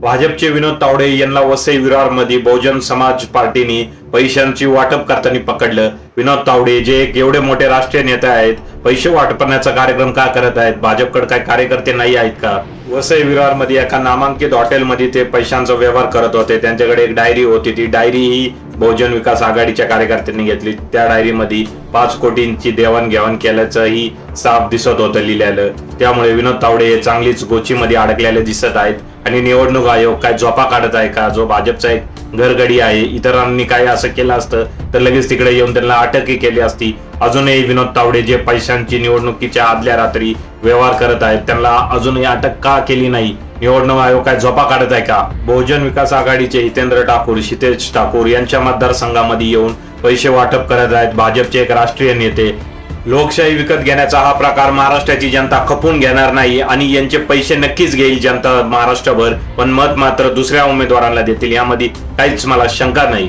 भाजपचे विनोद तावडे यांना वसई विरारमध्ये बहुजन समाज पार्टीने पैशांची वाटप करताना पकडलं. विनोद तावडे जे एक एवढे मोठे राष्ट्रीय नेते आहेत पैसे वाटपण्याचा कार्यक्रम का करत आहेत? भाजपकडे काय कार्यकर्ते नाही आहेत का? वसई विरारमध्ये एका नामांकित हॉटेलमध्ये ते पैशांचा व्यवहार करत होते. त्यांच्याकडे एक डायरी होती. ती डायरी ही बहुजन विकास आघाडीच्या कार्यकर्त्यांनी घेतली. त्या डायरीमध्ये पाच कोटींची देवाणघेवाण केल्याचंही साफ दिसत होतं लिहिलेलं. त्यामुळे विनोद तावडे हे चांगलीच गोचीमध्ये अडकलेले दिसत आहेत. आणि निवडणूक आयोग काय झोपा काढत आहे का? जो भाजपचा एक घरगडी आहे इतरांनी काय असं केलं असतं तर लगेच तिकडे येऊन त्यांना अटकही केली असती. अजूनही विनोद तावडे जे पैशांची निवडणुकीच्या आदल्या रात्री व्यवहार करत आहेत त्यांना अजूनही अटक का केली नाही? निवडणूक आयोग काय झोपा काढत आहे का? बहुजन विकास आघाडीचे हितेंद्र ठाकूर शितेश ठाकूर यांच्या मतदारसंघामध्ये येऊन पैसे वाटप करत आहेत भाजपचे एक राष्ट्रीय नेते. लोकशाही विकत घेण्याचा हा प्रकार महाराष्ट्राची जनता खपून घेणार नाही आणि यांचे पैसे नक्कीच घेईल जनता महाराष्ट्रभर. पण मत मात्र दुसऱ्या उमेदवारांना देतील. यामध्ये काहीच मला शंका नाही.